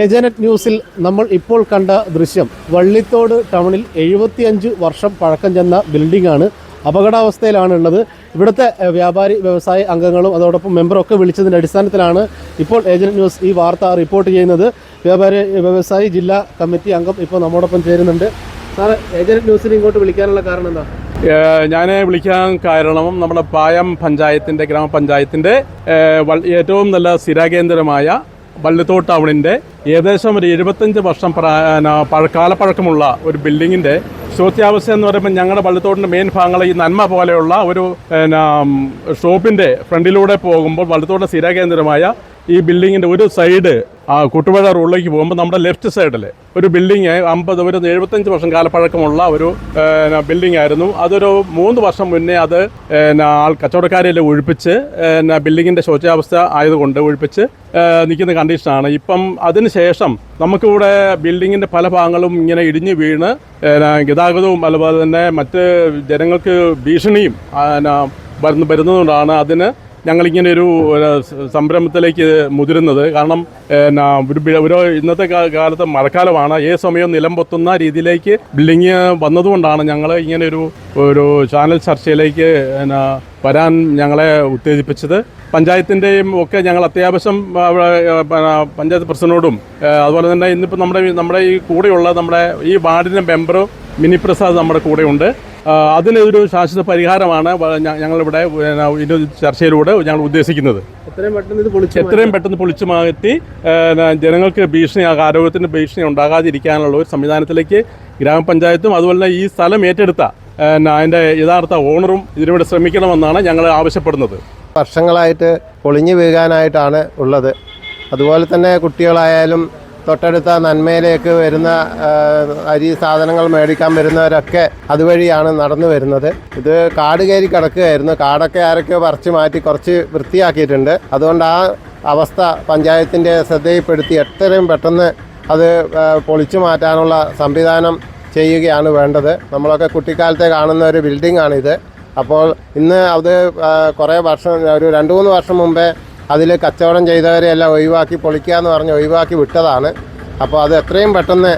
ഏജനറ്റ് ന്യൂസിൽ നമ്മൾ ഇപ്പോൾ കണ്ട ദൃശ്യം വള്ളിത്തോട് ടൗണിൽ എഴുപത്തിയഞ്ച് വർഷം പഴക്കം ചെന്ന ബിൽഡിംഗ് ആണ് അപകടാവസ്ഥയിലാണ് ഉള്ളത് ഇവിടുത്തെ വ്യാപാരി വ്യവസായ അംഗങ്ങളും അതോടൊപ്പം മെമ്പറും ഒക്കെ വിളിച്ചതിന്റെ അടിസ്ഥാനത്തിലാണ് ഇപ്പോൾ ഏജന്റ് ന്യൂസ് ഈ വാർത്ത റിപ്പോർട്ട് ചെയ്യുന്നത്. വ്യാപാരി വ്യവസായി ജില്ലാ കമ്മിറ്റി അംഗം ഇപ്പോൾ നമ്മോടൊപ്പം ചേരുന്നുണ്ട്. സാറ് ഏജന്റ് ന്യൂസിന് ഇങ്ങോട്ട് വിളിക്കാനുള്ള കാരണം എന്താ? ഞാൻ വിളിക്കാൻ കാരണം നമ്മുടെ പായം പഞ്ചായത്തിന്റെ ഗ്രാമപഞ്ചായത്തിന്റെ ഏറ്റവും നല്ല സ്ഥിരകേന്ദ്രമായ വള്ളിത്തോട് ടൗണിന്റെ ഏകദേശം ഒരു എഴുപത്തഞ്ച് വർഷം പ്രാ- ന- പഴ- കാലപ്പഴക്കമുള്ള ഒരു ബിൽഡിങ്ങിന്റെ ശോത്യാവസ്ഥ എന്ന് പറയുമ്പോൾ ഞങ്ങളുടെ വള്ളിത്തോട്ടിന്റെ മെയിൻ ഭാഗങ്ങൾ ഈ നന്മ പോലെയുള്ള ഒരു ഷോപ്പിന്റെ ഫ്രണ്ടിലൂടെ പോകുമ്പോൾ വള്ളിത്തോടിന്റെ സ്ഥിരകേന്ദ്രമായ ഈ ബിൽഡിങ്ങിന്റെ ഒരു സൈഡ് ആ കുട്ടുപുഴ റോഡിലേക്ക് പോകുമ്പോൾ നമ്മുടെ ലെഫ്റ്റ് സൈഡിൽ ഒരു ബിൽഡിങ് അമ്പത് ഒരു എഴുപത്തഞ്ച് വർഷം കാലപ്പഴക്കമുള്ള ഒരു ബിൽഡിംഗ് ആയിരുന്നു. അതൊരു മൂന്ന് വർഷം മുന്നേ അത് ആൾ കച്ചവടക്കാരെല്ലാം ഒഴിപ്പിച്ച് ബിൽഡിങ്ങിന്റെ ശോചാവസ്ഥ ആയതുകൊണ്ട് ഒഴിപ്പിച്ച് നിൽക്കുന്ന കണ്ടീഷനാണ് ഇപ്പം അതിന് ശേഷം നമുക്കിവിടെ ബിൽഡിങ്ങിന്റെ പല ഭാഗങ്ങളും ഇങ്ങനെ ഇടിഞ്ഞു വീണ് ഗതാഗതവും അതുപോലെ തന്നെ മറ്റ് ജനങ്ങൾക്ക് ഭീഷണിയും വരുന്നതുകൊണ്ടാണ് അതിന് ഞങ്ങളിങ്ങനെ ഒരു സംരംഭത്തിലേക്ക് മുതിരുന്നത്. കാരണം ഒരു ഇന്നത്തെ കാലത്ത് മഴക്കാലമാണ്. ഏത് സമയവും നിലംപൊത്തുന്ന രീതിയിലേക്ക് ബിൽഡിങ് വന്നതുകൊണ്ടാണ് ഞങ്ങൾ ഇങ്ങനെ ഒരു ഒരു ചാനൽ ചർച്ചയിലേക്ക് വരാൻ ഞങ്ങളെ ഉത്തേജിപ്പിച്ചത്. പഞ്ചായത്തിന്റെയും ഒക്കെ ഞങ്ങൾ അത്യാവശ്യം പഞ്ചായത്ത് പ്രസിഡന്റിനോടും അതുപോലെ തന്നെ ഇന്നിപ്പോൾ നമ്മുടെ നമ്മുടെ ഈ കൂടെയുള്ള നമ്മുടെ ഈ വാർഡിന്റെ മെമ്പറും മിനി പ്രസാദ് നമ്മുടെ കൂടെയുണ്ട്. അതിനൊരു ശാശ്വത പരിഹാരമാണ് ഞങ്ങളിവിടെ ഇതിന്റെ ചർച്ചയിലൂടെ ഞങ്ങൾ ഉദ്ദേശിക്കുന്നത്. എത്രയും പെട്ടെന്ന് പൊളിച്ച് എത്രയും പെട്ടെന്ന് പൊളിച്ചു മാറ്റി ജനങ്ങൾക്ക് ഭീഷണി ആരോഗ്യത്തിന് ഭീഷണി ഉണ്ടാകാതിരിക്കാനുള്ള ഒരു സംവിധാനത്തിലേക്ക് ഗ്രാമപഞ്ചായത്തും അതുപോലെ തന്നെ ഈ സ്ഥലം ഏറ്റെടുത്ത അതിന്റെ യഥാർത്ഥ ഓണറും ഇതിനുവേണ്ടി ശ്രമിക്കണമെന്നാണ് ഞങ്ങൾ ആവശ്യപ്പെടുന്നത്. വർഷങ്ങളായിട്ട് പൊളിഞ്ഞു വീഴാനായിട്ടാണ് ഉള്ളത്. അതുപോലെ തന്നെ കുട്ടികളായാലും തൊട്ടടുത്ത നന്മയിലേക്ക് വരുന്ന അരി സാധനങ്ങൾ മേടിക്കാൻ വരുന്നവരൊക്കെ അതുവഴിയാണ് നടന്നു വരുന്നത്. ഇത് കാട് കയറി കിടക്കുകയായിരുന്നു. കാടൊക്കെ ആരൊക്കെയോ പറിച്ചു മാറ്റി കുറച്ച് വൃത്തിയാക്കിയിട്ടുണ്ട്. അതുകൊണ്ട് ആ അവസ്ഥ പഞ്ചായത്തിന്റെ ശ്രദ്ധയിൽപ്പെടുത്തി എത്രയും പെട്ടെന്ന് അത് പൊളിച്ചു മാറ്റാനുള്ള സംവിധാനം ചെയ്യുകയാണ് വേണ്ടത്. നമ്മളൊക്കെ കുട്ടിക്കാലത്തെ കാണുന്ന ഒരു ബിൽഡിംഗ് ആണിത് അപ്പോൾ ഇന്ന് അത് കുറേ വർഷം ഒരു രണ്ട് മൂന്ന് വർഷം മുമ്പേ അതിൽ കച്ചവടം ചെയ്തവരെ എല്ലാം ഒഴിവാക്കി പൊളിക്കുക എന്ന് പറഞ്ഞ് ഒഴിവാക്കി വിട്ടതാണ്. അപ്പോൾ അത് എത്രയും പെട്ടെന്ന്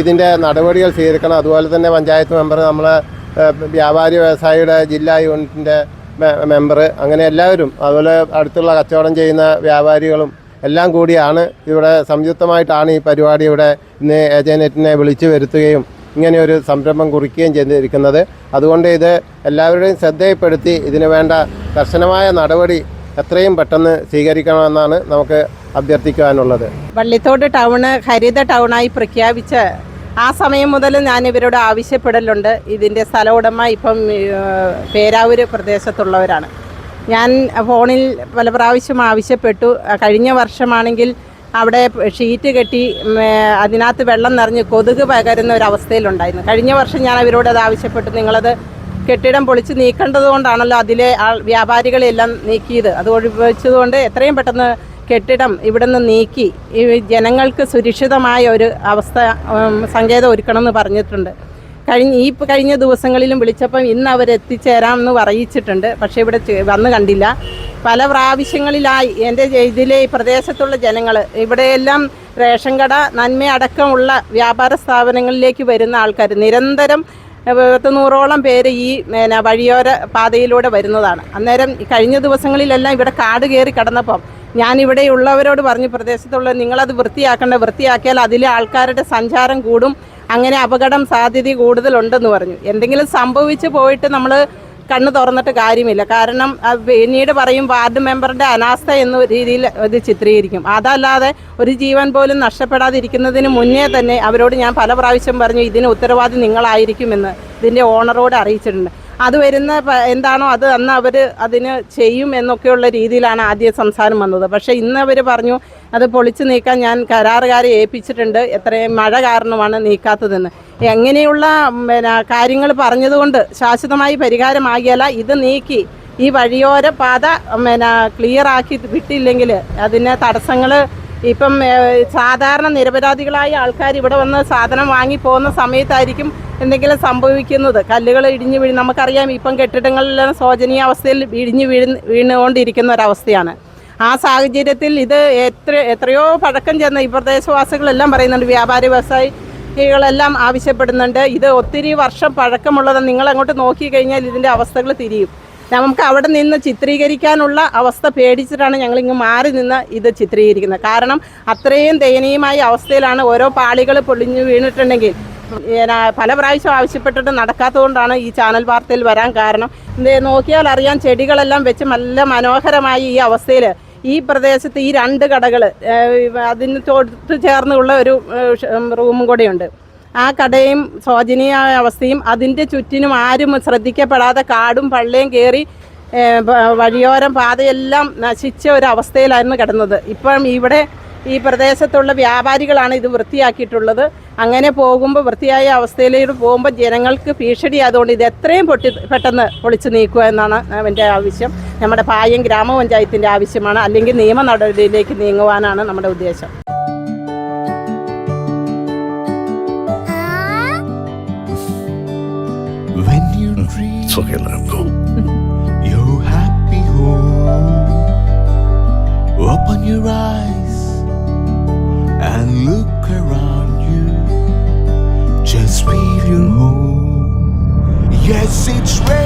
ഇതിന്റെ നടപടികൾ സ്വീകരിക്കണം. അതുപോലെ തന്നെ പഞ്ചായത്ത് മെമ്പർ നമ്മളെ വ്യാപാരി വ്യവസായിയുടെ ജില്ലാ യൂണിറ്റിന്റെ മെമ്പർ അങ്ങനെ എല്ലാവരും അതുപോലെ അടുത്തുള്ള കച്ചവടം ചെയ്യുന്ന വ്യാപാരികളും എല്ലാം കൂടിയാണ് ഇവിടെ സംയുക്തമായിട്ടാണ് ഈ പരിപാടി ഇവിടെ ഇന്ന് ഏജനറ്റിനെ വിളിച്ചു വരുത്തുകയും ഇങ്ങനെ ഒരു സംരംഭം കുറിക്കുകയും ചെയ്തിരിക്കുന്നത്. അതുകൊണ്ട് ഇത് എല്ലാവരുടെയും ശ്രദ്ധയിൽപ്പെടുത്തി ഇതിനു വേണ്ട കർശനമായ നടപടി എത്രയും പെട്ടെന്ന് സ്വീകരിക്കണമെന്നാണ് നമുക്ക് അഭ്യർത്ഥിക്കുവാനുള്ളത് വള്ളിത്തോട് ടൗണ് ഹരിത ടൗണായി പ്രഖ്യാപിച്ച് ആ സമയം മുതൽ ഞാൻ ഇവരോട് ആവശ്യപ്പെടലുണ്ട്. ഇതിന്റെ സ്ഥല ഉടമ ഇപ്പം പേരാവൂർ പ്രദേശത്തുള്ളവരാണ്. ഞാൻ ഫോണിൽ പല പ്രാവശ്യം ആവശ്യപ്പെട്ടു. കഴിഞ്ഞ വർഷമാണെങ്കിൽ അവിടെ ഷീറ്റ് കെട്ടി അതിനകത്ത് വെള്ളം നിറഞ്ഞ് കൊതുക് പകരുന്ന ഒരു അവസ്ഥയിലുണ്ടായിരുന്നു. കഴിഞ്ഞ വർഷം ഞാൻ അവരോട് അത് ആവശ്യപ്പെട്ടു. നിങ്ങളത് കെട്ടിടം പൊളിച്ച് നീക്കേണ്ടത് കൊണ്ടാണല്ലോ അതിലെ വ്യാപാരികളെല്ലാം നീക്കിയത്. അത് ഒഴിവച്ചതുകൊണ്ട് എത്രയും പെട്ടെന്ന് കെട്ടിടം ഇവിടെ നിന്ന് നീക്കി. ഈ ജനങ്ങൾക്ക് സുരക്ഷിതമായ ഒരു അവസ്ഥ സങ്കേതം ഒരുക്കണം എന്ന് പറഞ്ഞിട്ടുണ്ട്. കഴിഞ്ഞ ഈ കഴിഞ്ഞ ദിവസങ്ങളിലും വിളിച്ചപ്പം ഇന്ന് അവർ എത്തിച്ചേരാമെന്ന് പറയിച്ചിട്ടുണ്ട്. പക്ഷേ ഇവിടെ വന്നു കണ്ടില്ല. പല പ്രാവശ്യങ്ങളിലായി എന്റെ ഇതിലെ ഈ പ്രദേശത്തുള്ള ജനങ്ങൾ ഇവിടെയെല്ലാം റേഷൻ കട നന്മ അടക്കമുള്ള വ്യാപാര സ്ഥാപനങ്ങളിലേക്ക് വരുന്ന ആൾക്കാർ നിരന്തരം പത്ത് നൂറോളം പേര് ഈ പിന്നെ വഴിയോര പാതയിലൂടെ വരുന്നതാണ്. അന്നേരം കഴിഞ്ഞ ദിവസങ്ങളിലെല്ലാം ഇവിടെ കാട് കയറി കിടന്നപ്പം ഞാൻ ഇവിടെ ഉള്ളവരോട് പറഞ്ഞു പ്രദേശത്തുള്ള നിങ്ങളത് വൃത്തിയാക്കേണ്ട വൃത്തിയാക്കിയാൽ അതിലെ ആൾക്കാരുടെ സഞ്ചാരം കൂടും അങ്ങനെ അപകടം സാധ്യത കൂടുതലുണ്ടെന്ന് പറഞ്ഞു. എന്തെങ്കിലും സംഭവിച്ചു പോയിട്ട് നമ്മൾ കണ്ണ് തുറന്നിട്ട് കാര്യമില്ല. കാരണം പിന്നീട് പറയും വാർഡ് മെമ്പറുടെ അനാസ്ഥ എന്ന രീതിയിൽ ഇത് ചിത്രീകരിക്കും. അതല്ലാതെ ഒരു ജീവൻ പോലും നഷ്ടപ്പെടാതിരിക്കുന്നതിന് മുന്നേ തന്നെ അവരോട് ഞാൻ പല പ്രാവശ്യം പറഞ്ഞു ഇതിന് ഉത്തരവാദി നിങ്ങളായിരിക്കുമെന്ന് ഇതിന്റെ ഓണറോട് അറിയിച്ചിട്ടുണ്ട്. അത് വരുന്ന എന്താണോ അത് അന്ന് അവർ അതിന് ചെയ്യും എന്നൊക്കെയുള്ള രീതിയിലാണ് ആദ്യ സംസാരം വന്നത്. പക്ഷേ ഇന്ന് അവർ പറഞ്ഞു അത് പൊളിച്ചു നീക്കാൻ ഞാൻ കരാറുകാരെ ഏൽപ്പിച്ചിട്ടുണ്ട്. എത്രയും മഴ കാരണമാണ് നീക്കാത്തതെന്ന്. എങ്ങനെയുള്ള പിന്നെ കാര്യങ്ങൾ പറഞ്ഞതുകൊണ്ട് ശാശ്വതമായി പരിഹാരമാകിയല്ല ഇത് നീക്കി ഈ വഴിയോര പാത പിന്നെ ക്ലിയർ ആക്കി വിട്ടില്ലെങ്കിൽ അതിന് തടസ്സങ്ങൾ ഇപ്പം സാധാരണ നിരപരാധികളായ ആൾക്കാർ ഇവിടെ വന്ന് സാധനം വാങ്ങി പോകുന്ന സമയത്തായിരിക്കും എന്തെങ്കിലും സംഭവിക്കുന്നത്. കല്ലുകൾ ഇടിഞ്ഞു വീഴും നമുക്കറിയാം ഇപ്പം കെട്ടിടങ്ങളിലെല്ലാം ശോചനീയ അവസ്ഥയിൽ ഇടിഞ്ഞു വീഴ് വീണുകൊണ്ടിരിക്കുന്ന ഒരവസ്ഥയാണ് ആ സാഹചര്യത്തിൽ ഇത് എത്ര എത്രയോ പഴക്കം ചെന്ന ഈ പ്രദേശവാസികളെല്ലാം പറയുന്നുണ്ട് വ്യാപാരി വ്യവസായികളെല്ലാം ആവശ്യപ്പെടുന്നുണ്ട്. ഇത് ഒത്തിരി വർഷം പഴക്കമുള്ളത് നിങ്ങൾ അങ്ങോട്ട് നോക്കിക്കഴിഞ്ഞാൽ ഇതിന്റെ അവസ്ഥകൾ തിരിയും. നമുക്ക് അവിടെ നിന്ന് ചിത്രീകരിക്കാനുള്ള അവസ്ഥ പേടിച്ചിട്ടാണ് ഞങ്ങൾ ഇങ്ങ് മാറി നിന്ന് ഇത് ചിത്രീകരിക്കുന്നത്. കാരണം അത്രയും ദയനീയമായ അവസ്ഥയിലാണ് ഓരോ പാളികൾ പൊളിഞ്ഞു വീണിട്ടുണ്ടെങ്കിൽ. പല പ്രാവശ്യം ആവശ്യപ്പെട്ടിട്ട് നടക്കാത്തതുകൊണ്ടാണ് ഈ ചാനൽ വാർത്തയിൽ വരാൻ കാരണം. നോക്കിയാൽ അറിയാം ചെടികളെല്ലാം വെച്ച് നല്ല മനോഹരമായി ഈ അവസ്ഥയിൽ ഈ പ്രദേശത്ത് ഈ രണ്ട് കടകൾ അതിന് തൊട്ട് ചേർന്നുള്ള ഒരു റൂമും കൂടെയുണ്ട്. ആ കടയും ശോചനീയമായ അവസ്ഥയും അതിന്റെ ചുറ്റിനും ആരും ശ്രദ്ധിക്കപ്പെടാതെ കാടും പള്ളിയും കയറി വഴിയോരം പാതയെല്ലാം നശിച്ച ഒരു അവസ്ഥയിലായിരുന്നു കിടന്നത്. ഇപ്പം ഇവിടെ ഈ പ്രദേശത്തുള്ള വ്യാപാരികളാണ് ഇത് വൃത്തിയാക്കിയിട്ടുള്ളത്. അങ്ങനെ പോകുമ്പോൾ വൃത്തിയായ അവസ്ഥയിലേക്ക് പോകുമ്പോൾ ജനങ്ങൾക്ക് ഭീഷണി ആയതുകൊണ്ട് ഇത് എത്രയും പൊട്ടി പെട്ടെന്ന് പൊളിച്ചു നീക്കുക എന്നാണ് എന്റെ ആവശ്യം. നമ്മുടെ പായം ഗ്രാമപഞ്ചായത്തിന്റെ ആവശ്യമാണ്. അല്ലെങ്കിൽ നിയമ നടപടിയിലേക്ക് നീങ്ങുവാനാണ് നമ്മുടെ ഉദ്ദേശം. It's okay, let him go. your happy home, open your eyes and look around you. Just feel your home. Yes, it's ready.